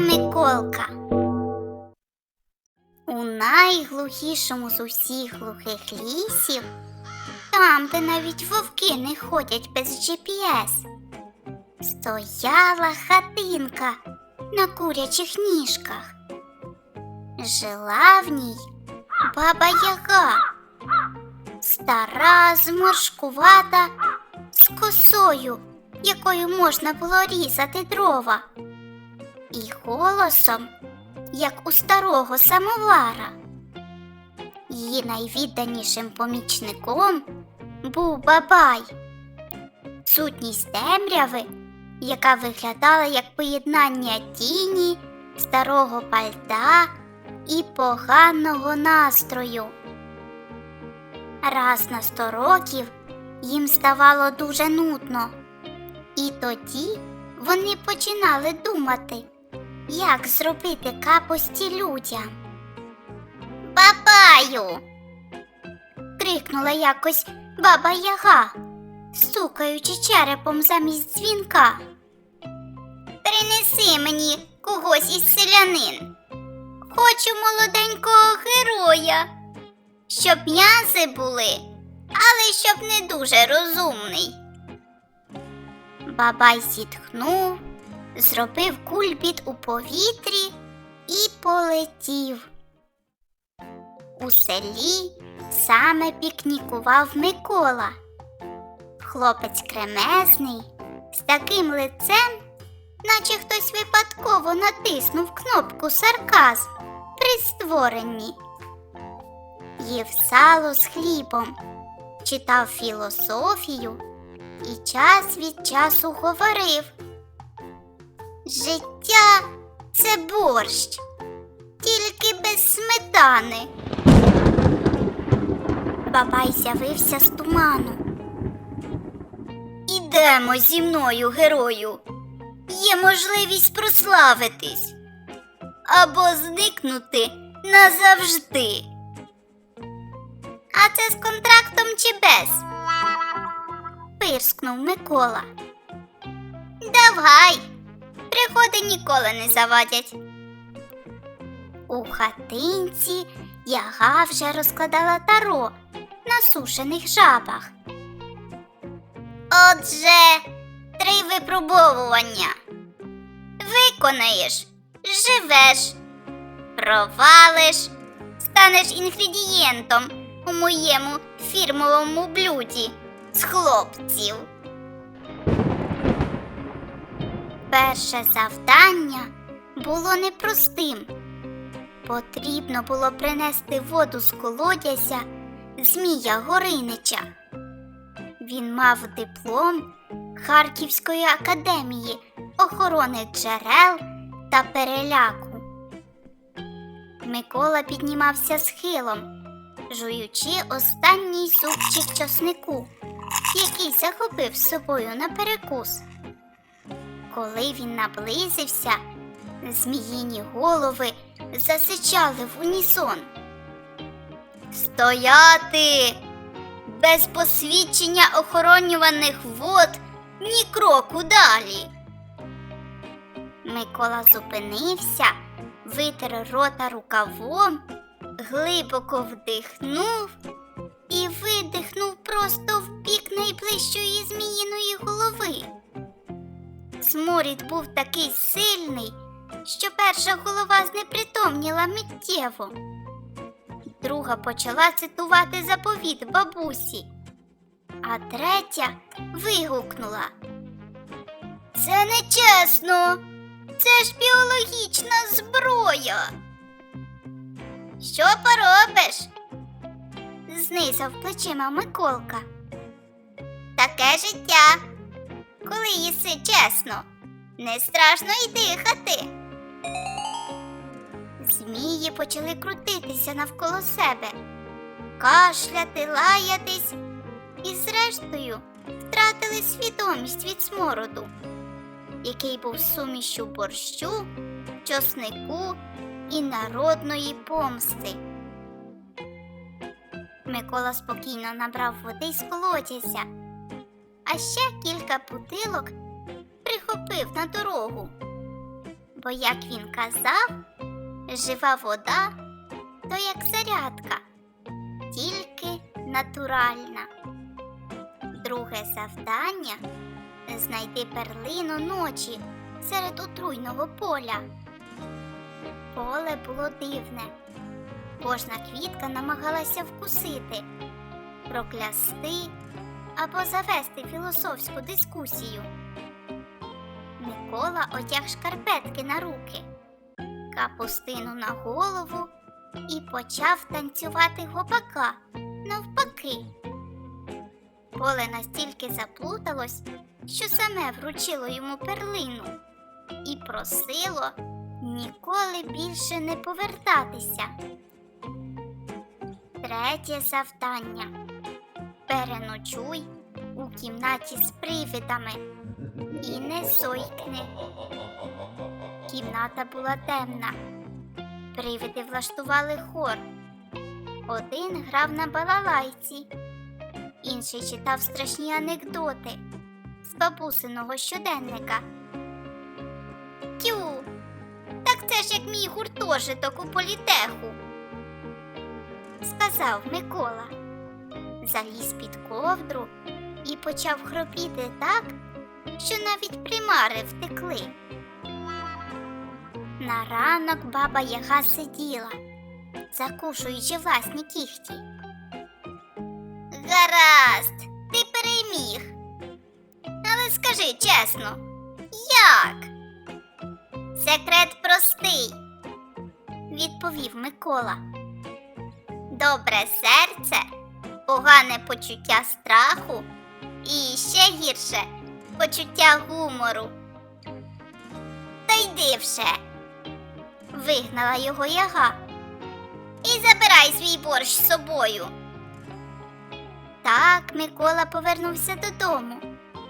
Миколка. У найглухішому з усіх глухих лісів, там, де навіть вовки не ходять без GPS, стояла хатинка на курячих ніжках. Жила в ній баба Яга, стара, зморшкувата, з косою, якою можна було різати дрова, і голосом, як у старого самовара. Її найвідданішим помічником був бабай, сутність темряви, яка виглядала як поєднання тіні, старого пальта і поганого настрою. Раз на сто років їм ставало дуже нудно, і тоді вони починали думати, як зробити капості людям. Бабаю. крикнула якось баба Яга, стукаючи черепом замість дзвінка. Принеси мені когось із селянин. Хочу молоденького героя, щоб м'язи були, але щоб не дуже розумний. Бабай зітхнув, зробив кульбіт у повітрі і полетів. У селі саме пікнікував Микола. Хлопець кремезний, з таким лицем, наче хтось випадково натиснув кнопку сарказм при створенні. Їв сало з хлібом, читав філософію і час від часу говорив. Життя це борщ, тільки без сметани. Бабай з'явився з туману. Ідемо зі мною, герою. Є можливість прославитись або зникнути назавжди. А це з контрактом чи без? пирскнув Микола. Давай, приходи ніколи не завадять. У хатинці яга вже розкладала таро на сушених жабах. Отже, три випробовування. Виконаєш, живеш, провалиш, станеш інгредієнтом у моєму фірмовому блюді з хлопців. Перше завдання було непростим. Потрібно було принести воду з колодязя Змія Горинича. Він мав диплом Харківської академії охорони джерел та переляку. Микола піднімався схилом, жуючи останній зубчик часнику, який захопив з собою на перекус. Коли він наблизився, зміїні голови засичали в унісон. Стояти! Без посвідчення охоронюваних вод ні кроку далі. Микола зупинився, витер рота рукавом, глибоко вдихнув і видихнув просто в бік найближчої зміїної голови. Сморід був такий сильний, що перша голова знепритомніла миттєво. Друга почала цитувати заповіт бабусі, а третя вигукнула. Це нечесно, це ж біологічна зброя. Що поробиш? знизав плечима Миколка. Таке життя. Коли їси чесно, Не страшно й дихати. Змії почали крутитися навколо себе, кашляти, лаятись і, зрештою, втратили свідомість від смороду, який був сумішю борщу, чоснику і народної помсти. Микола спокійно набрав води з колодязя, а ще кілька бутилок прихопив на дорогу. Бо, як він казав, жива вода то як зарядка, тільки натуральна. Друге завдання знайти перлину ночі серед отруйного поля. Поле було дивне. Кожна квітка намагалася вкусити, проклясти або завести філософську дискусію. Микола одяг шкарпетки на руки, капустину на голову і почав танцювати гопака навпаки. Поле настільки заплуталось, що саме вручило йому перлину і просило ніколи більше не повертатися. Третє завдання. Переночуй у кімнаті з привидами і не зойкни. Кімната була темна. Привиди влаштували хор. Один грав на балалайці, інший читав страшні анекдоти з бабусиного щоденника. Тю, так це ж як мій гуртожиток у політеху, сказав Микола. Заліз під ковдру і почав хропіти так, що навіть примари втекли. На ранок баба Яга сиділа, закушуючи власні кіхті. Гаразд, ти переміг. Але скажи чесно, як? Секрет простий, відповів Микола. Добре серце, погане почуття страху і ще гірше почуття гумору. Та йди вже, вигнала його яга. І забирай свій борщ з собою. Так Микола повернувся додому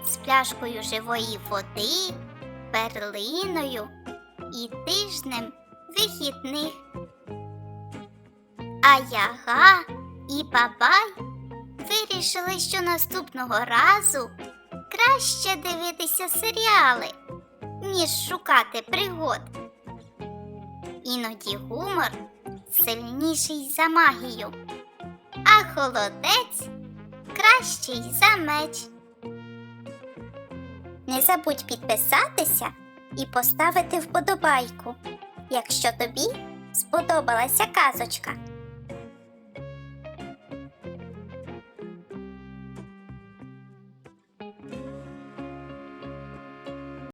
з пляшкою живої води, перлиною і тижнем вихідних. А яга і бабай вирішили, що наступного разу краще дивитися серіали, ніж шукати пригод. Іноді гумор сильніший за магію, а холодець кращий за меч. Не забудь підписатися і поставити вподобайку, якщо тобі сподобалася казочка.